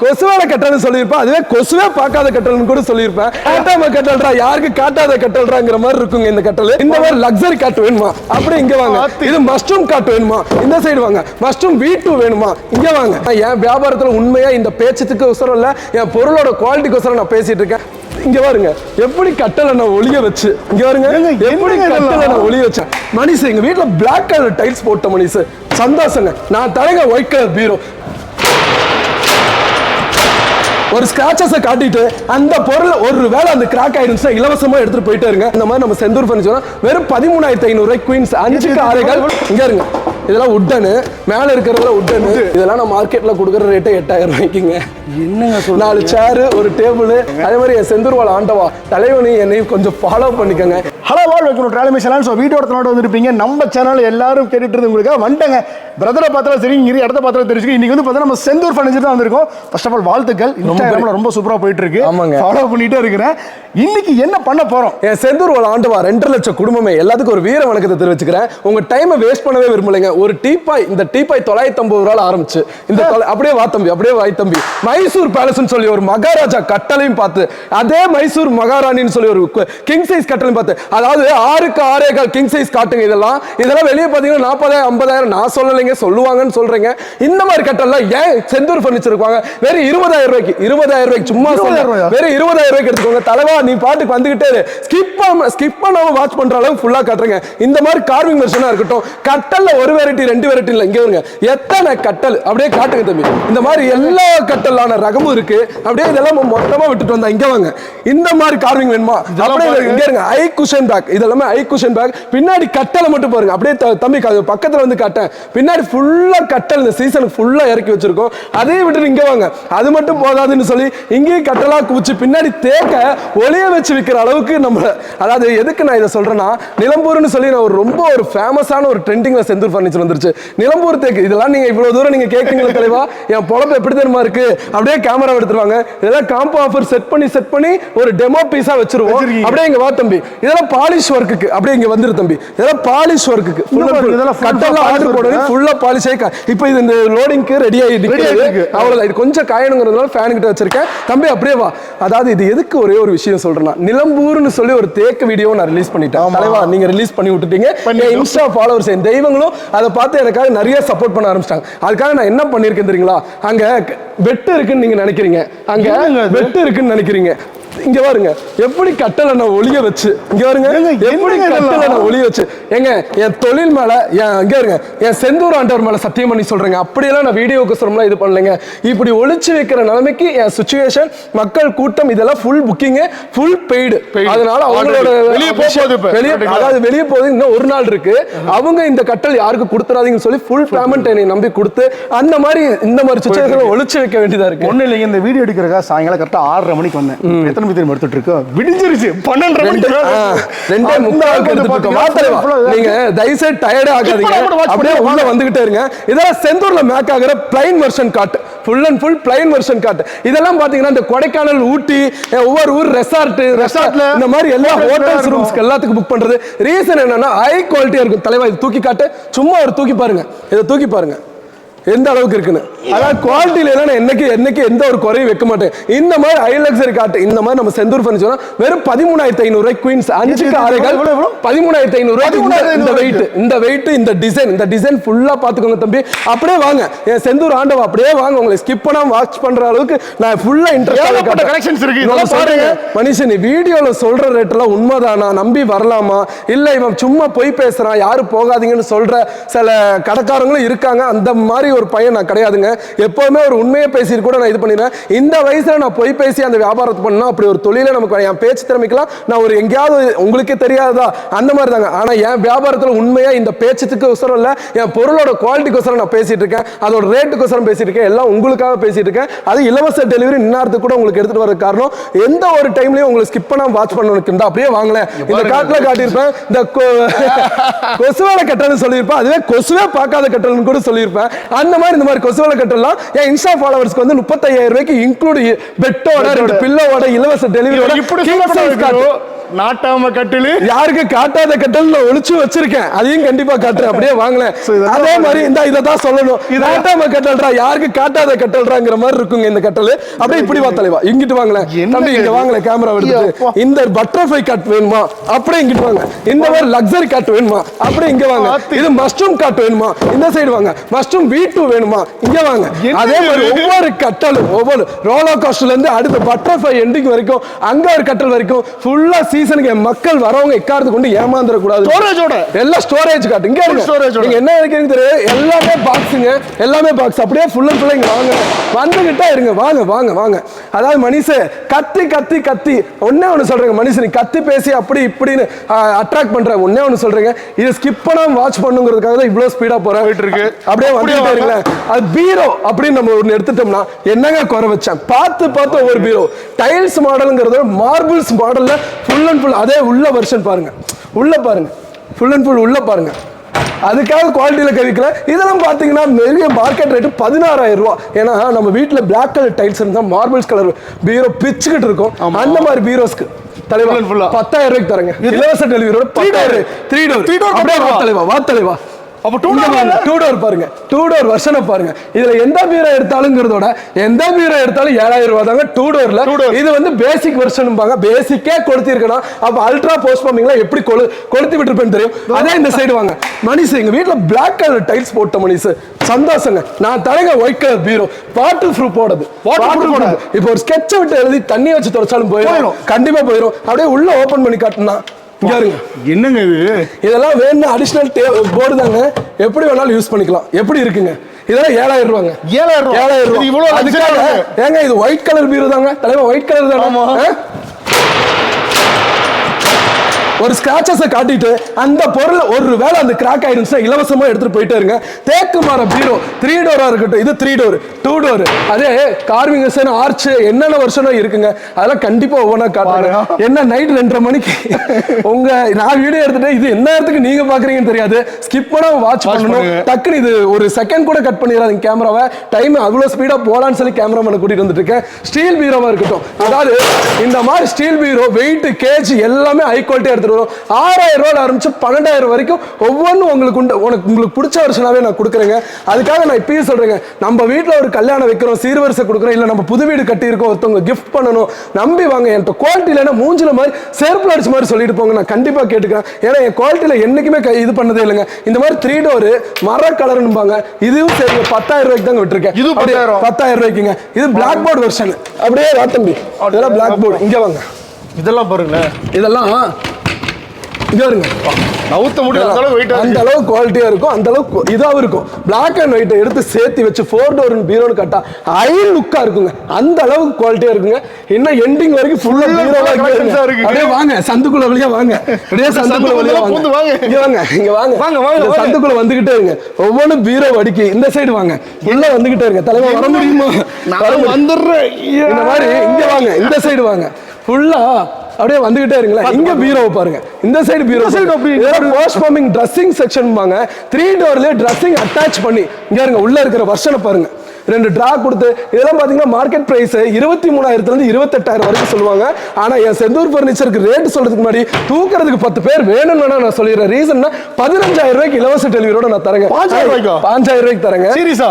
கொசுவால கட்டல்னு சொல்லியிருப்பேன். அதுவே கொசுவே பார்க்காத கட்டல்னு கூட சொல்லியிருப்பேன். காட்டாம கட்டல்றா யாருக்கு காட்டாத கட்டல்றாங்கிற மாதிரி இருக்குங்க இந்த கட்டல். இந்த மாதிரி லக்ஸரி காட்டு வேணுமா? அப்படியே இங்க வாங்க. இது மஷ்ரூம் காட்டு வேணுமா? இந்த சைடு வாங்க. மஷ்ரூம் வீ டூ வேணுமா? இங்க வாங்க. என் வியாபாரத்துல உண்மையா இந்த பேச்சத்துக்கு உசரம் இல்ல என் பொருளோட குவாலிட்டிக்கு உசரம் நான் பேசிட்டு இருக்கேன். இங்க பாருங்க. எப்படி கட்டலை நான் ஒளிய வச்சு இங்க பாருங்க. எப்படி கட்டலை? நான் ஒளிய வச்சேன். மணிஷ் எங்க வீட்ல பிளாக் கலர் டைல்ஸ் போட்ட மணிஷ் சந்தோஷங்க. நான் தரங்க ஒயிட் கலர் பீரோ ஒரு ஸ்கிராச்சஸை காட்டிட்டு அந்த பொருள் ஒரு வேலை அந்த கிராக் ஆயிடுச்சு இலவசமா எடுத்துட்டு போயிட்டே இருங்க. இந்த மாதிரி நம்ம செந்தூர் ஃபர்னிச்சர் வெறும் பதிமூணாயிரத்தி ஐநூறு ரூபாய் குயின்ஸ் அஞ்சுக்கு ஆறுகள். இங்க இருங்க. இதெல்லாம் உட்டனு மேல இருக்கிறதுல உட்டனு இதெல்லாம் நான் மார்க்கெட்ல கொடுக்குற ரேட்டே எட்டாயிரம் ரூபாய்க்குங்க. என்னங்க நாலு சேரு ஒரு டேபிள் அதே மாதிரி என் செந்தூர் வாழ் ஆண்டவா தலைவனி என்னையும் கொஞ்சம் ஃபாலோ பண்ணிக்கோங்க. ஹலோ வால் வைக்கணும் ட்ராலமி சேனல் ஸோ வீடியோ எடுத்து வந்திருப்பீங்க. நம்ம சேனல் எல்லாரும் கேட்டுட்டு இருந்து உங்களுக்கு வந்துட்டேங்க. பிரதரை பார்த்தாலும் சரி இங்கே இடத்த பார்த்தாலும் தெரிஞ்சுக்க இன்னைக்கு வந்து பார்த்தா நம்ம செந்தூர் ஃபர்னிச்சர் தான் வந்திருக்கோம். ஃபர்ஸ்ட் ஆஃப் ஆல் வாழ்த்துக்கள். இன்ஸ்டாகிராமில் ரொம்ப சூப்பராக போயிட்டு இருக்கு ஆமாங்க. ஃபாலோ பண்ணிட்டே இருக்கிறேன். இன்னைக்கு என்ன பண்ண போறோம்? என் செந்தூர் வாழ் ஆண்டவா ரெண்டரை லட்சம் குடும்பமே எல்லாத்துக்கும் ஒரு வீர வணக்கத்தை தெரிவிச்சுக்கிறேன். உங்க டைமை வேஸ்ட் பண்ணவே விரும்பலைங்க. ஒரு டீப்பாய் இந்த டீப்பாய் தொள்ளாயிரத்தி ஐம்பது ரூபாய் ஆரம்பிச்சு. இந்த அப்படியே வா தம்பி அப்படியே வாய் தம்பி. மைசூர் பேலஸ்னு சொல்லி ஒரு மகாராஜா கட்டளையும் பார்த்து அதே மைசூர் மகாராணின்னு சொல்லி ஒரு கிங் சைஸ் கட்டளையும் பார்த்து அதாவது ஆறுக்கு ஆறே கால் கிங் சைஸ் காட்டுங்க இதெல்லாம். இதெல்லாம் வெளியே பார்த்தீங்கன்னா நாற்பதாயிரம் ஐம்பதாயிரம் நான் சொல்லலைங்க சொல்லுவாங்கன்னு சொல்றேங்க. இந்த மாதிரி கட்டலாம் ஏன் செந்தூர் ஃபர்னிச்சர் இருக்குவாங்க? வெறும் இருபதாயிரம் ரூபாய்க்கு இருபதாயிரம் ரூபாய்க்கு சும்மா? வெறும் இருபதாயிரம் ரூபாய்க்கு எடுத்துக்கோங்க. தலைவா நீ பாட்டுக்கு வந்துகிட்டே ஸ்கிப் ஸ்கிப் பண்ணாம வாட்ச் பண்ற அளவுக்கு ஃபுல்லா காட்டுறேங்க. இந்த மாதிரி கார்விங் வெர்ஷனா இருக்கட்டும் கட்டல்ல ஒரு வெரைட்டி ரெண்டு வெரைட்டி இல்ல. இங்க வருங்க எத்தனை கட்டல்? அப்படியே காட்டுங்க தம்பி. இந்த மாதிரி எல்லா கட்டலான ரகமும் இருக்கு. அப்படியே இதெல்லாம் மொத்தமா விட்டுட்டு வந்தா இங்க வாங்க. இந்த மாதிரி கார்விங் வேணுமா? அப்படியே. இங்க இருங்க. ஐ குஷன் பேக் இதெல்லாமே ஐ குஷன் பேக் பின்னாடி கட்டலை மட்டும் பாருங்க. அப்படியே தம்பி பக்கத்துல வந்து காட்டேன். பின்னாடி ஃபுல்லா கட்டல். இந்த சீசனுக்கு ஃபுல்லா இறக்கி வச்சிருக்கோம். அதே விட்டுட்டு இங்க வாங்க. அது மட்டும் போதாதுன்னு சொல்லி இங்கேயும் கட்டலா குவிச்சு பின்னாடி தேக்க ஒளிய வச்சு விற்கிற அளவுக்கு நம்ம அதாவது எதுக்கு நான் இதை சொல்றேன்னா நிலம்பூர்னு சொல்லி நான் ஒரு ரொம்ப ஒரு ஃபேமஸான ஒரு ட்ரெண்டிங்ல செந்தூர் ஃபர்னிச்சர் வந்துருச்சு. நிலம்பூர் தேக்கு இதெல்லாம் நீங்க இவ்வளவு தூரம் நீங்க கேட்கீங்களா தலைவா? என் பொழப்பு எப்படி தெரியுமா இருக்கு? அப்படியே கேமரா எடுத்துருவாங்க. இதெல்லாம் காம்போ ஆஃபர் செட் பண்ணி செட் பண்ணி ஒரு டெமோ பீஸா வச்சிருவோம். அப்படியே இங்க வா தம்பி. இதெல்லாம் பாலிஷ் ஒர்க்குக்கு அப்படியே இங்க வந்துரு தம்பி. இதெல்லாம் பாலிஷ் ஒர்க்குக்கு கட்டெல்லாம் ஆர்டர். போடுறது ஃபுல்லா பாலிஷ் ஆகி இப்போ இது இந்த லோடிங்க்கு ரெடி ஆகி Ready நிற்கிறது ஆயிட்டு இருக்கு. அவ்வளவுதான். இது கொஞ்சம் காயணுங்கிறதுனால ஃபேன் கிட்ட வச்சிருக்கேன். தம்பி அப்படியே வா. அதாவது இது எதுக்கு ஒரே ஒரு விஷயம் சொல்றேன்னா நிலம்பூர்னு சொல்லி ஒரு தேக்க வீடியோ நான் ரிலீஸ் பண்ணிட்டேன். தலைவா நீங்க ரிலீஸ் பண்ணி விட்டுட்டீங்க. இன்ஸ்டா ஃபாலோவர்ஸ் என் தெய்வங்களும் அதை பார்த்து எனக்காக நிறைய சப்போர்ட் பண்ண ஆரம்பிச்சிட்டாங்க. அதுக்காக நான் என்ன பண்ணிருக்கேன் தெரியுங்களா? அங்க வெட்டு இருக்குன்னு நீங்க நினைக்கிறீங்க. அங்க அது? வெட்டு இருக்குன்னு நினைக்கிறீங்க. இங்க பாருங்க எப்படி கட்டலை நான் ஒளிய வச்சு இங்க பாருங்க எப்படி கட்டலை? நான் ஒளிய வச்சு ஏங்க என் தொழில் மேல என் இங்க இருங்க என் செந்தூர் ஆண்டவர் மேல சத்தியம் பண்ணி சொல்றேங்க அப்படியெல்லாம் நான் வீடியோக்கு சொல்றோம்லாம் இது பண்ணலைங்க இப்படி ஒளிச்சு வைக்கிற நிலைமைக்கு என் சுச்சுவேஷன் மக்கள் கூட்டம் இதெல்லாம் ஃபுல் புக்கிங் ஃபுல் பெய்டு. அதனால அவங்களோட. வெளிய போக போகுது. வெளிய. அதாவது வெளிய போகுது இன்னும் ஒரு நாள் இருக்கு அவங்க இந்த கட்டல் யாருக்கு கொடுத்துறாதீங்கன்னு சொல்லி ஃபுல் பேமெண்ட் என்னை நம்பி கொடுத்து அந்த மாதிரி இந்த மாதிரி சுச்சுவேஷன் ஒளிச்சு வைக்க வேண்டியதா இருக்கு ஒண்ணு இல்லைங்க இந்த வீடியோ எடுக்கிறக்கா சாயங்காலம் கரெக்டா ஆறரை மணிக்கு வந்தேன் எத்தனை மணி தெரியுமா எடுத்துட்டு இருக்கோம் விடிஞ்சிருச்சு பன்னெண்டரை ரெண்டு மணிக்கு அளவுக்கு எடுத்துட்டு நீங்க தயவுசெய்து tired ஆகாதீங்க. அப்படியே. உள்ள வந்துகிட்டே இருங்க. இதெல்லாம் செந்தூர்ல மேக் ஆகுற plain version cart. Full and full plain version cart. இதெல்லாம் பாத்தீங்கன்னா இந்த கொடைக்கானல் ஊட்டி ஒவ்வொரு ஊர் ரெசார்ட் Resortல இந்த மாதிரி எல்லா ஹோட்டல்ஸ். ரூம்ஸ்க்கு எல்லாத்துக்கும் புக் பண்றது ரீசன் என்னன்னா ஹை குவாலிட்டியா இருக்கும் தலைவா இது தூக்கி காட்டு சும்மா ஒரு தூக்கி பாருங்க இதை தூக்கி பாருங்க எந்த அளவுக்கு இருக்குன்னு. அதாவது குவாலிட்டியில எல்லாம் நான் என்னைக்கு என்னைக்கு எந்த ஒரு குறையும் வைக்க மாட்டேன். இந்த மாதிரி ஹை லக்ஸரி காட்டு இந்த மாதிரி நம்ம செந்தூர் ஃபர்னிச்சர் வெறும் பதிமூணாயிரத்தி ஐநூறு குயின்ஸ் அஞ்சுக்கு எவ்வளவு, எவ்வளவு? பதிமூணாயிரத்தி ஐநூறு இந்த 13,500 வெயிட் இந்த வெயிட் இந்த டிசைன் இந்த டிசைன் ஃபுல்லா பாத்துக்கோங்க தம்பி. அப்படியே வாங்க. என் செந்தூர் ஆண்டவா அப்படியே வாங்க. உங்களை ஸ்கிப் பண்ணாம வாட்ச் பண்ற அளவுக்கு நான் ஃபுல்லா இன்ட்ரெஸ்ட் collections இருக்கு. பாருங்க. மனுஷன் நீ வீடியோல சொல்ற ரேட் எல்லாம் உண்மைதானா? நம்பி வரலாமா? இல்ல இவன் சும்மா பொய் பேசுறான். யாரும் போகாதீங்கன்னு சொல்ற சில கடைக்காரங்களும் இருக்காங்க. அந்த மாதிரி ஒரு பையன் நான் கிடையாதுங்க. எப்பவுமே ஒரு உண்மையை பேசிட்டு கூட நான் இது பண்ணிடுறேன் இந்த வயசுல நான் பொய் பேசி அந்த வியாபாரத்தை பண்ணா அப்படி ஒரு தொழிலே நமக்கு. என் பேச்சு திறமைக்கலாம் நான் ஒரு எங்கேயாவது உங்களுக்கே தெரியாததா? அந்த மாதிரி தாங்க ஆனா என் வியாபாரத்துல உண்மையா இந்த பேச்சத்துக்கு உசரம் இல்ல என் பொருளோட குவாலிட்டிக்கு உசரம் நான் பேசிட்டு இருக்கேன். அதோட ரேட்டுக்கு உசரம் பேசிட்டு இருக்கேன். எல்லாம் உங்களுக்காக பேசிட்டு இருக்கேன். அது இலவச டெலிவரி இன்னாரத்துக்கு கூட உங்களுக்கு எடுத்துட்டு வர காரணம் எந்த ஒரு டைம்லயும் உங்களுக்கு ஸ்கிப் பண்ணாம வாட்ச் பண்ணணும் அப்படியே வாங்கலேன் இந்த காட்டுல காட்டியிருப்பேன். இந்த கொசுவேல கட்டல்னு சொல்லியிருப்பேன். அதுவே கொசுவே பார்க்காத கட்டல்னு கூட சொல்லியிருப்பேன். அந்த மாதிரி இந்த மாதிரி கொசுவேல கட்டலாம். என் இன்ஸ்டா ஃபாலோவர்ஸ்க்கு வந்து முப்பத்தாயிரம் ரூபாய்க்கு இன்க்ளூட் பெட்டோட ரெண்டு பில்லோட இலவச டெலிவரியோட இப்படி நாட்டாம கட்டிலு. யாருக்கு காட்டாத கட்டல் நான் ஒளிச்சு வச்சிருக்கேன். அதையும் கண்டிப்பா காட்டுறேன். அப்படியே வாங்கலேன் அதே மாதிரி இந்த இதை தான் சொல்லணும் காட்டாம கட்டல்றா யாருக்கு காட்டாத கட்டல்றாங்கிற மாதிரி இருக்குங்க இந்த கட்டல். அப்படியே இப்படி வா தலைவா. இங்கிட்டு வாங்கல என்ன தம்பி இங்க? வாங்கல கேமரா அப்பா. இந்த பட்டர்ஃப்ளை கட் வேணுமா? அப்படியே இங்கிட்டு வாங்க. இந்த மாதிரி லக்ஸரி கட் வேணுமா? அப்படியே இங்க வாங்க. இது மஷ்ரூம் கட் வேணுமா? இந்த சைடு வாங்க. மஷ்ரூம் வீ டூ வேணுமா? இங்க வாங்க. அதே மாதிரி? ஒவ்வொரு கட்டலும் ஒவ்வொரு ரோலோ கோஸ்டர்ல இருந்து அடுத்த பட்டர்ஃப்ளை எண்டிங் வரைக்கும் அங்க ஒரு கட்டல் வரைக்கும் ஃபுல்லா சீசனுக்கு மக்கள் வரவங்க எக்காரத்து கொண்டு ஏமாந்துட கூடாது ஸ்டோரேஜோட எல்லாம் ஸ்டோரேஜ் காட்டு. இங்க storage ஓட. நீங்க என்ன நினைக்கிறீங்க தெரியும் எல்லாமே பாக்ஸுங்க எல்லாமே பாக்ஸ் அப்படியே ஃபுல் அண்ட் ஃபுல் இங்க வாங்க. வந்துகிட்டே இருங்க. வாங்க வாங்க வாங்க. அதாவது மனுஷ கத்தி கத்தி கத்தி. ஒண்ணே ஒண்ணு சொல்றேங்க. மனுஷன் கத்தி பேசி அப்படி இப்படின்னு அட்ராக்ட் பண்ற ஒண்ணே ஒண்ணு சொல்றேங்க. இது ஸ்கிப் பண்ணாம வாட்ச் பண்ணுங்கிறதுக்காக தான் இவ்வளவு ஸ்பீடா போறேன். இருக்கு. அப்படியே அப்படியே வந்துட்டே. இருங்களேன். அது பீரோ அப்படின்னு நம்ம ஒன்று எடுத்துட்டோம்னா என்னங்க குறை வச்சேன்? பார்த்து பார்த்து ஒவ்வொரு பீரோ டைல்ஸ் மாடலுங்கிறது மார்பிள்ஸ் மாடல்ல ஃபுல் அண்ட் ஃபுல் அதே உள்ள வெர்ஷன் பாருங்க. உள்ள பாருங்க. ஃபுல் அண்ட் ஃபுல் உள்ள பாருங்க. அதுக்காக குவாலிட்டியில் கவிக்கல. இதெல்லாம் பார்த்தீங்கன்னா நிறைய மார்க்கெட் ரேட்டு பதினாறாயிரம் ரூபா. ஏன்னா நம்ம வீட்டில் பிளாக் கலர் டைல்ஸ் இருந்தால் மார்பிள்ஸ் கலர் பீரோ பிச்சுக்கிட்டு இருக்கும். அந்த மாதிரி பீரோஸ்க்கு தலைவா. பத்தாயிரம் ரூபாய்க்கு தரங்க. இலவச டெலிவரியோட Three door. த்ரீ டோர் வா போட்டுருவா. தலைவா வா தலைவா. அப்ப இங்க இல்ல? டூ டோர் பாருங்க. டூ டோர் வருஷனை பாருங்க. இதுல எந்த பீரோ எடுத்தாலுங்கிறதோட எந்த பீரோ எடுத்தாலும் ஏழாயிரம் ரூபாய் தாங்க டூ டோர்ல. இது வந்து பேசிக் வெர்ஷன்பாங்க பேசிக்கே கொளுத்திருக்கணும் அப்ப அல்ட்ரா போஸ்ட் பம்பிங்ல எப்படி கொளு கொளுத்தி விட்டுருப்பேன்னு தெரியும். அதே இந்த சைடு வாங்க. மணிஷ் எங்க வீட்ல பிளாக் கலர் டைல்ஸ் போட்ட மணிஷ் சந்தோஷங்க. நான் தரங்க white colour bureau water proof போடுது. வாட்டர். ப்ரூஃப் இப்போ ஒரு ஸ்கெட்சை விட்டு எழுதி தண்ணி வச்சு தொடச்சாலும் போயிடும். கண்டிப்பா போயிடும். அப்படியே உள்ள ஓபன் பண்ணி காட்டினா. என்னங்க இது? இதெல்லாம் வேணும் அடிஷனல் போர்டு தாங்க. எப்படி வேணாலும் யூஸ் பண்ணிக்கலாம். எப்படி இருக்குங்க? இதெல்லாம் ஏழாயிரம் ரூபாங்க. ஏழாயிரம். ஏழாயிரம் ரூபாய் இவ்வளவு அதுக்காக ஏங்க இது ஒயிட் கலர் பீரோ தாங்க. தலைவா ஒயிட் கலர். தானே? ஒரு ஸ்கிராச்சஸை காட்டிட்டு அந்த பொருள் ஒரு வேளை அந்த கிராக் ஆயிடுச்சுன்னா இலவசமா எடுத்துட்டு போயிட்டே இருங்க. தேக்கு மர பீரோ த்ரீ டோரா இருக்கட்டும் இது த்ரீ டோர் டூ டோர் அதே கார்விங் ஆர்ச் என்னென்ன வருஷனும் இருக்குங்க? அதெல்லாம் கண்டிப்பா ஒவ்வொன்றா காட்டுறேன். என்ன நைட் ரெண்டரை மணிக்கு? உங்க நான் வீடியோ எடுத்துட்டு இது என்ன நேரத்துக்கு நீங்க பாக்குறீங்கன்னு தெரியாது. ஸ்கிப் பண்ணாம வாட்ச் பண்ணணும். டக்குன்னு இது ஒரு செகண்ட் கூட கட் பண்ணிடாதீங்க கேமராவை டைம் அவ்வளோ ஸ்பீடாக போகலான்னு சொல்லி கேமராமேனை கூட்டிட்டு வந்துட்டு இருக்கேன் ஸ்டீல் பீரோவா இருக்கட்டும். அதாவது இந்த மாதிரி ஸ்டீல் பீரோ வெயிட் கேஜ் எல்லாமே ஹை குவாலிட்டியாக எடுத்துட்டு வரும் ஆறாயிரம் ரூபாய் ஆரம்பிச்சு பன்னெண்டாயிரம் வரைக்கும் ஒவ்வொன்றும் உங்களுக்கு உண்டு. உனக்கு உங்களுக்கு பிடிச்ச வருஷனாவே நான் கொடுக்குறேங்க. அதுக்காக நான் இப்பயும் சொல்றேங்க. நம்ம வீட்டில் ஒரு கல்யாணம் வைக்கிறோம் சீர்வரிசை கொடுக்குறோம் இல்லை நம்ம புது வீடு கட்டியிருக்கோம் ஒருத்தவங்க கிஃப்ட் பண்ணணும் நம்பி வாங்க. என்கிட்ட குவாலிட்டி இல்லைன்னா மூஞ்சில மாதிரி செருப்புல அடிச்ச மாதிரி சொல்லிட்டு போங்க. நான் கண்டிப்பா கேட்டுக்கிறேன். ஏன்னா என் குவாலிட்டியில் என்னைக்குமே கை- இது பண்ணதே இல்லைங்க. இந்த மாதிரி த்ரீ டோர் மர கலர்னுபாங்க இதுவும் சரி பத்தாயிரம் ரூபாய்க்கு தாங்க விட்டுருக்கேன். இது 10,000. பத்தாயிரம். ரூபாய்க்குங்க. இது பிளாக் போர்டு வெர்ஷன் அப்படியே வா தம்பி. இதெல்லாம் பிளாக் போர்டு இங்க வாங்க. இதெல்லாம் பாருங்களேன். இதெல்லாம் இங்க வருங்க. நவுத்த முடியும் அந்த அளவு வெயிட் அந்த அளவு குவாலிட்டியா இருக்கும் அந்த அளவுக்கு இதாவும் இருக்கும். பிளாக் அண்ட் ஒயிட் எடுத்து சேர்த்து வச்சு ஃபோர் டோர் பீரோன்னு கட்டா ஐ லுக்கா இருக்குங்க. அந்த அளவுக்கு குவாலிட்டியா இருக்குங்க. இன்னும் எண்டிங் வரைக்கும் ஃபுல்லா Full பீரோவா full collections ஆ இருக்கு. அப்படியே வாங்க சந்துக்குள்ள வழியா வாங்க. அப்படியே சந்துக்குள்ள வழியா பூந்து வாங்க. வாங்க. இங்க வாங்க இங்க வாங்க. வாங்க, வாங்க. சந்துக்குள்ள வந்துகிட்டே இருங்க. ஒவ்வொன்றும் பீரோ வடிக்கி. இந்த சைடு வாங்க. உள்ள வந்துகிட்டே இருங்க. தலைவர் வர முடியுமா. வந்துடுறேன். இந்த மாதிரி இங்க வாங்க இந்த சைடு வாங்க. ஃபுல்லா அப்படியே வந்துகிட்டே இருங்களேன். இங்க பீரோவை பாருங்க. இந்த சைடு பீரோ side அப்படி. போஸ்ட் ஃபார்மிங் ட்ரெஸ்ஸிங் செக்ஷன் பாங்க. த்ரீ டோர்லயே ட்ரெஸ்ஸிங் அட்டாச் பண்ணி இங்க இருங்க உள்ள இருக்கிற வருஷனை பாருங்க. ரெண்டு ட்ரா கொடுத்து இதெல்லாம் பாத்தீங்கன்னா மார்க்கெட் பிரைஸ் இருபத்தி மூணாயிரத்துல இருந்து இருபத்தெட்டாயிரம் வரைக்கும் சொல்லுவாங்க. ஆனா என் செந்தூர் ஃபர்னிச்சருக்கு ரேட் சொல்றதுக்கு முன்னாடி தூக்குறதுக்கு பத்து பேர் வேணும்னு வேணா நான் சொல்லிடுறேன். ரீசன்னா பதினஞ்சாயிரம் ரூபாய்க்கு இலவச டெலிவரியோட நான் தரேங்க. பாஞ்சாயிரம் ரூபாய்க்கா? பாஞ்சாயிரம் ரூபாய்க்கு தரேங்க. சீரியஸா?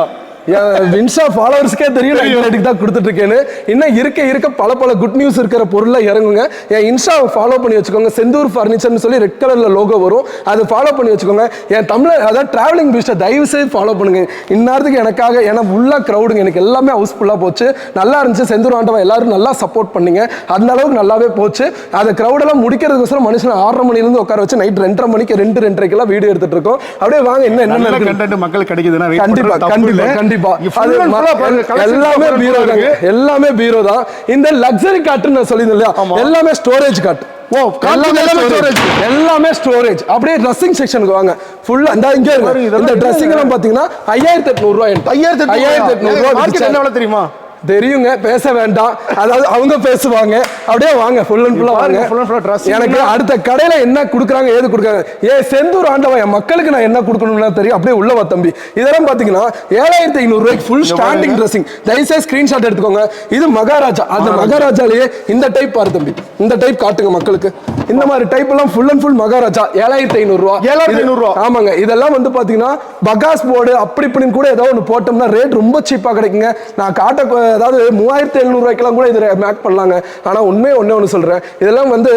வின்சா ஃபாலோவர்ஸ்க்கே தெரியும் நான் இந்த ரேட்டுக்கு தான் கொடுத்துட்டு இருக்கேன்னு இன்னும் இருக்க இருக்க பல பல குட் நியூஸ் இருக்கிற பொருளை இறங்குங்க. என் இன்ஸ்டாவை ஃபாலோ பண்ணி வச்சுக்கோங்க. செந்தூர் ஃபர்னிச்சர்னு சொல்லி ரெட் கலர்ல லோகோ வரும். அதை ஃபாலோ பண்ணி வச்சுக்கோங்க. என் தமிழ் அதாவது டிராவலிங் பீஸ்ட்டை தயவு செய்து ஃபாலோ பண்ணுங்க. இந்நேரத்துக்கு எனக்காக ஏன்னா ஃபுல்லாக க்ரௌடுங்க எனக்கு எல்லாமே ஹவுஸ்ஃபுல்லாக போச்சு. நல்லா இருந்துச்சு. செந்தூர் ஆண்டவன் எல்லாரும் நல்லா சப்போர்ட் பண்ணீங்க. அந்த அளவுக்கு நல்லாவே போச்சு. அதை க்ரௌடெல்லாம் முடிக்கிறதுக்கோசரம் மனுஷன் ஆறரை மணிலேருந்து உட்கார வச்சு நைட் ரெண்டரை மணிக்கு ரெண்டு ரெண்டரைக்கெல்லாம் வீடியோ எடுத்துட்டு இருக்கோம் அப்படியே வாங்க என்ன என்ன மக்களுக்கு கிடைக்குதுன்னா wait கண்டிப்பா பண்றது தப்பு கண்டிப்பா. எல்லாமே பீரோ தாங்க இருக்கு. எல்லாமே பீரோ தான் இந்த லக்ஸரி காட்டுன்னு நான் சொல்லியிருந்தேன். எல்லாமே ஸ்டோரேஜ் காட்டு ஓ, எல்லாமே storage. எல்லாமே ஸ்டோரேஜ் அப்படியே ட்ரெஸ்ஸிங் செக்ஷனுக்கு வாங்க. ஃபுல்லா இந்த இங்க இதெல்லாம் இந்த? ட்ரெஸ்ஸிங் எல்லாம் பாத்தீங்கன்னா ஐயாயிரத்தி எட்நூறு ரூபாய் ஐயாயிரத்தி ஐயாயிரத்தி எட்நூறு ரூபாய் என்ன தெரியுமா? தெரியுங்க பேச வேண்டாம். அதாவது அவங்க பேசுவாங்க. அப்படியே வாங்க ஃபுல் அண்ட் ஃபுல்லா வாங்க. full and full dress எனக்கு அடுத்த கடையில என்ன கொடுக்குறாங்க ஏது கொடுக்குறாங்க? ஏ செந்தூர் ஆண்டவன் என் மக்களுக்கு நான் என்ன கொடுக்கணும்னு தெரியும். அப்படியே உள்ள வா தம்பி. இதெல்லாம் பாத்தீங்கன்னா ஏழாயிரத்தி ஐநூறு ரூபாய்க்கு ஃபுல் ஸ்டாண்டிங் ட்ரெஸ்ஸிங் தயவுசெய்து ஸ்கிரீன்ஷாட் எடுத்துக்கோங்க. இது மகாராஜா. அந்த மகாராஜாலேயே இந்த டைப் பாரு தம்பி. இந்த டைப் காட்டுங்க மக்களுக்கு. இந்த மாதிரி டைப் எல்லாம் ஃபுல் அண்ட் ஃபுல் மகாராஜா. ஏழாயிரத்தி ஐநூறு ரூபா. 7500 ரூபா. ஆமாங்க. இதெல்லாம் வந்து பாத்தீங்கன்னா பகாஸ் போர்டு அப்படி இப்படின்னு கூட ஏதோ ஒன்று போட்டோம்னா ரேட் ரொம்ப சீப்பா கிடைக்குங்க. நான் காட்ட அதாவது மூவாயிரத்தி எழுநூறு ரூபாய்க்கெல்லாம் கூட இது மேக் பண்ணலாங்க. ஆனா உண்மையை ஒண்ணே ஒன்று சொல்றேன். இதெல்லாம் வந்து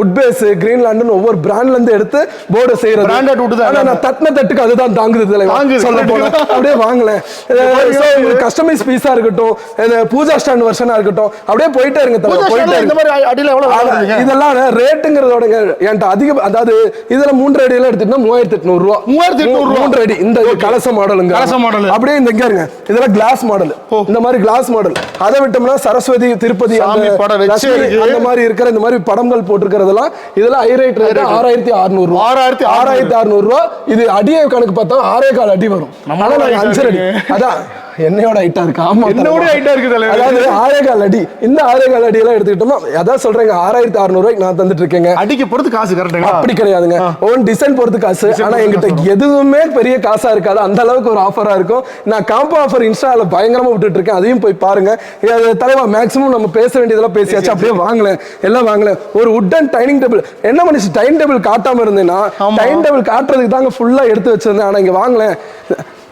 உட் பேஸ் கிரீன்லாண்டுன்னு ஒவ்வொரு பிராண்ட்ல இருந்து எடுத்து போர்டு செய்யறது. Branded wood தான். நான் தட்டின தட்டுக்கு அதுதான் தாங்குது தலைவா. தாங்குது. சொல்ல போனா. அப்படியே வாங்கலேன் கஸ்டமைஸ் பீஸா இருக்கட்டும் இந்த பூஜா ஸ்டாண்ட் வெர்ஷனா இருக்கட்டும் அப்படியே போயிட்டே இருங்க தலைவா, பூஜா போயிட்டே இந்த மாதிரி அடியில வாங்குறீங்க? இதெல்லாம் ரேட்டுங்கிறதோட என்கிட்ட அதிக அதாவது இதுல மூன்று அடியில எடுத்துட்டா மூவாயிரத்தி எட்நூறு ரூபா 3800 ரூபா. மூன்று அடி. இந்த கலச மாடலுங்க. கலச model. அப்படியே இந்த இருங்க. இதெல்லாம் கிளாஸ் மாடல் இந்த மாதிரி கிளாஸ் மாடல் அதை விட்டோம்னா சரஸ்வதி திருப்பதி அந்த மாதிரி இருக்கிற இந்த மாதிரி படங்கள் போட்டிருக்கிறதெல்லாம் இதெல்லாம் ஹை ரேட் ரேட் ஆறாயிரத்தி அறுநூறு ரூபா. 6600 ஆறாயிரத்தி அறுநூறு ரூபா. இது அடியை கணக்கு பார்த்தா ஆறே கால் அடி வரும். அடி. இருக்கு. அதான். என்னையோட ஹைட்டா இருக்கு? ஆமா என்னோட ஆ இருக்கு தலைவா. அதாவது ஆறே கால் அடி. இந்த ஆறே கால் அடி எல்லாம் எடுத்துக்கிட்டோம்னா அதான் சொல்றேங்க ஆறாயிரத்தி அறுநூறு ரூபாய்க்கு நான் தந்துட்டு இருக்கேங்க அடிக்கு பொறுத்து காசு கரெக்டுங்களா அப்படி கிடையாதுங்க. ஒன் டிசைன் பொறுத்து காசு. ஆனா எங்கிட்ட எதுவுமே பெரிய காசா இருக்காது. அந்த அளவுக்கு ஒரு ஆஃபரா இருக்கும். நான் காம்போ ஆஃபர் இன்ஸ்டால பயங்கரமா விட்டுட்டு இருக்கேன் அதையும் போய் பாருங்க. தலைவா மேக்ஸிமம் நம்ம பேச வேண்டியதெல்லாம் பேசியாச்சு. அப்படியே வாங்கல. எல்லாம் வாங்கல. ஒரு உட்டன் டைனிங் டேபிள் என்ன மனுஷன் டைனிங் டேபிள் காட்டாம இருந்தேன்னா. டைனிங் டேபிள் காட்டுறதுக்கு தாங்க ஃபுல்லா எடுத்து வச்சிருந்தேன். ஆனா இங்க வாங்கல.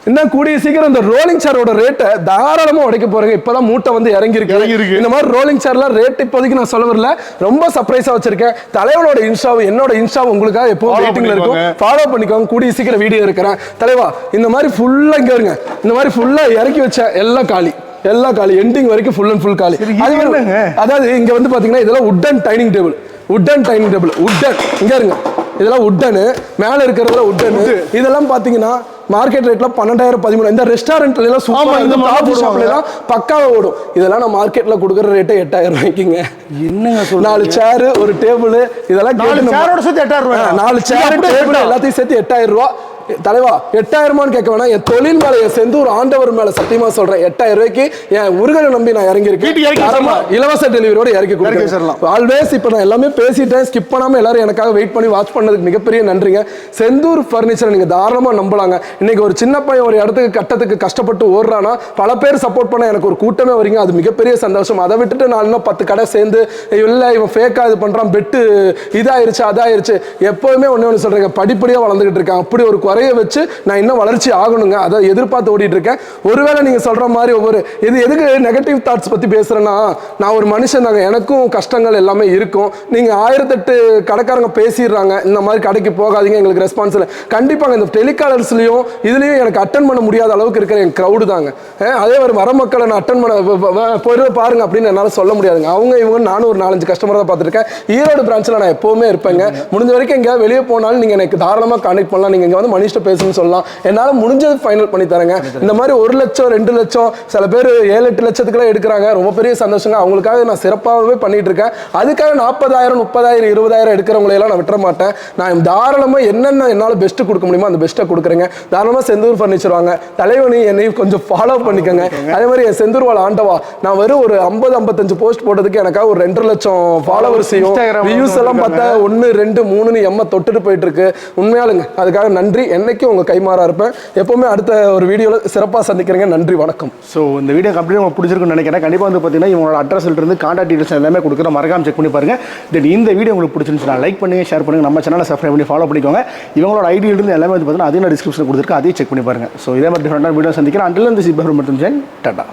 இன்னும் கூடிய சீக்கிரம் இந்த ரோலிங் சேரோட ரேட்டை தாராளமா உடைக்க போறேங்க. இப்பதான் மூட்டை வந்து இறங்கி இறங்கி இருக்கு. இருக்கு இந்த மாதிரி ரோலிங் சேர்லாம் ரேட் இப்போதைக்கு நான் சொல்ல வரல. ரொம்ப சர்ப்ரைஸா வச்சிருக்கேன். தலைவனோட இன்ஸ்டாவும் என்னோட இன்ஸ்டாவும் உங்களுக்காக Follow வெயிட்டிங்ல இருக்கும். ஃபாலோ பண்ணிக்கோங்க. கூடிய சீக்கிரம் வீடியோ இருக்கிறேன் தலைவா இந்த மாதிரி ஃபுல்லா இங்க இருங்க. இந்த மாதிரி ஃபுல்லா இறக்கி வச்ச எல்லாம் காலி. எல்லாம் காலி. எண்டிங் வரைக்கும் ஃபுல் அண்ட் ஃபுல் காலி? அதாவது இங்க வந்து பாத்தீங்கன்னா இதெல்லாம் wooden dining table wooden dining table wooden இங்க இருங்க. இதெல்லாம் உட்டனு மேல இருக்கிறதுல உட்டனு இதெல்லாம் பாத்தீங்கன்னா மார்க்கெட் ரேட்ல பன்னெண்டாயிரம் பதிமூணு இந்த ரெஸ்டாரண்ட்ல எல்லாம் ஆமா, சூப்பரா இந்த காஃபி. ஷாப்ல எல்லாம் பக்காவா ஓடும் இதெல்லாம் நான் மார்க்கெட்ல கொடுக்குற ரேட்டே எட்டாயிரம் ரூபாய்க்குங்க என்னங்க சொல்றீங்க? நாலு சேரு ஒரு டேபிள் இதெல்லாம் நாலு சேரோட சேர்த்து எட்டாயிரம் ரூபாயா? நாலு சேர் டேபிள்? எல்லாத்தையும் சேர்த்து எட்டாயிரம் ரூபா தலைவா எட்டாயிரமான்னு கேட்க வேணாம். என் தொழில் மேல என் செந்தூர் ஆண்டவர் மேல சத்தியமா சொல்றேன். எட்டாயிரம் ரூபாய்க்கு என் முருகனை நம்பி நான் இறங்கி வீட்டுக்கு இறக்கி இருக்கேன் தரமா இலவச டெலிவரியோட இறக்கி. கொடுக்குறேன். ஆல்வேஸ் இப்போ நான் எல்லாமே பேசிட்டேன். ஸ்கிப் பண்ணாம எல்லாரும் எனக்காக வெயிட் பண்ணி வாட்ச் பண்ணதுக்கு மிகப்பெரிய நன்றிங்க. செந்தூர் ஃபர்னிச்சர் நீங்க தாராளமா நம்பலாங்க. இன்னைக்கு ஒரு சின்ன பையன் ஒரு இடத்துக்கு கட்டத்துக்கு கஷ்டப்பட்டு ஓடுறானா பல பேர் சப்போர்ட் பண்ண எனக்கு ஒரு கூட்டமே வரீங்க. அது மிகப்பெரிய சந்தோஷம். அதை விட்டுட்டு நான் இன்னும் பத்து கடை சேர்ந்து இல்ல இவன் ஃபேக்கா இது பண்றான். பெட்டு இதாயிருச்சு அதாயிருச்சு. எப்பவுமே ஒண்ணு ஒன்று சொல்றேங்க. படிப்படியா வளர்ந்துகிட்டு இருக்கேன் அப்படி ஒரு வரைய வச்சு நான் இன்னும் வளர்ச்சி ஆகணுங்க. அதை எதிர்பார்த்து ஓடிட்டு இருக்கேன் ஒருவேளை நீங்க சொல்ற மாதிரி ஒவ்வொரு இது எதுக்கு நெகட்டிவ் தாட்ஸ் பத்தி பேசுறேன்னா நான் ஒரு மனுஷன் தாங்க. எனக்கும் கஷ்டங்கள் எல்லாமே இருக்கும். நீங்க ஆயிரத்தெட்டு கடைக்காரங்க பேசிடுறாங்க. இந்த மாதிரி கடைக்கு போகாதீங்க எங்களுக்கு ரெஸ்பான்ஸ் இல்லை. கண்டிப்பாங்க இந்த டெலிகாலர்ஸ்லயும் இதுலயும் எனக்கு அட்டன் பண்ண முடியாத அளவுக்கு இருக்கிற என் க்ரௌடு தாங்க. அதே மாதிரி வர மக்களை நான் அட்டன் பண்ண பொருளை பாருங்க அப்படின்னு என்னால சொல்ல முடியாதுங்க. அவங்க இவங்க நானும் ஒரு நாலஞ்சு கஸ்டமர் தான் பார்த்துருக்கேன். ஈரோடு பிரான்ச்சில் நான் எப்பவுமே இருப்பேங்க. முடிஞ்ச வரைக்கும் எங்கேயாவது வெளியே போனாலும் நீங்க எனக்கு தாராளமாக கான்டெக்ட் பண்ணலாம். நீங்க இங்கே வந்து மனிஷ்ட பேசணும்னு சொல்லலாம். என்னால முடிஞ்சது ஃபைனல் பண்ணி தரேங்க. இந்த மாதிரி ஒரு லட்சம் ரெண்டு லட்சம் சில பேர் ஏழு எட்டு லட்சத்துக்குலாம் எடுக்கிறாங்க. ரொம்ப பெரிய சந்தோஷங்க. அவங்களுக்காக நான் சிறப்பாகவே பண்ணிட்டு இருக்கேன். அதுக்காக நாற்பதாயிரம் முப்பதாயிரம் இருபதாயிரம் எடுக்கிறவங்களை எல்லாம் நான் விட்டுற மாட்டேன். நான் தாராளமா என்னென்ன என்னால் பெஸ்ட் கொடுக்க முடியுமோ அந்த பெஸ்ட்டை கொடுக்குறேங்க. தாராளமா செந்தூர் ஃபர்னிச்சர் வாங்க. தலைவனி என்னையும் கொஞ்சம் ஃபாலோ பண்ணிக்கோங்க. அதே மாதிரி என் செந்தூர் வாழ் ஆண்டவா நான் வெறும் ஒரு ஐம்பது ஐம்பத்தஞ்சு போஸ்ட் போட்டதுக்கு எனக்காக ஒரு ரெண்டு லட்சம் ஃபாலோவர்ஸையும் Instagram வியூஸ் எல்லாம் பார்த்தா ஒன்று ரெண்டு மூணுன்னு எம்ம தொட்டுட்டு போயிட்டு இருக்கு. உண்மையாலுங்க. அதுக்காக நன்றி. என்னைக்கும் உங்கள் கைமாறாக இருப்பேன். எப்போவுமே அடுத்த ஒரு வீடியோவில் சிறப்பாக சந்திக்கிறேங்க. நன்றி வணக்கம். ஸோ இந்த வீடியோ கம்ப்ளீட் உங்களுக்கு பிடிச்சிருக்குன்னு நினைக்கிறேன். கண்டிப்பாக வந்து பார்த்தீங்கன்னா இவங்களோட அட்ரஸ் காண்டாக்ட் டீட்டெயில்ஸ் எல்லாமே கொடுக்குற மறக்காம செக் பண்ணி பாருங்க. தென் இந்த வீடியோ உங்களுக்கு பிடிச்சிருந்துச்சுன்னா லைக் பண்ணுங்கள் ஷேர் பண்ணுங்க. நம்ம சேனலை சப்ஸ்கிரைப் பண்ணி ஃபாலோ பண்ணிக்கோங்க. இவங்களோட ஐடி எல்லாமே வந்து பார்த்தீங்கன்னா அதையும் நான் டிஸ்கிரிப்ஷன் கொடுத்துருக்கேன். அதையும் செக் பண்ணி பாருங்க. ஸோ இதே மாதிரி டிஃப்ரெண்டான வீடியோ சந்திக்கிறேன். அண்டில் இந்த சிப்பர் மட்டும் ஜென் டாடா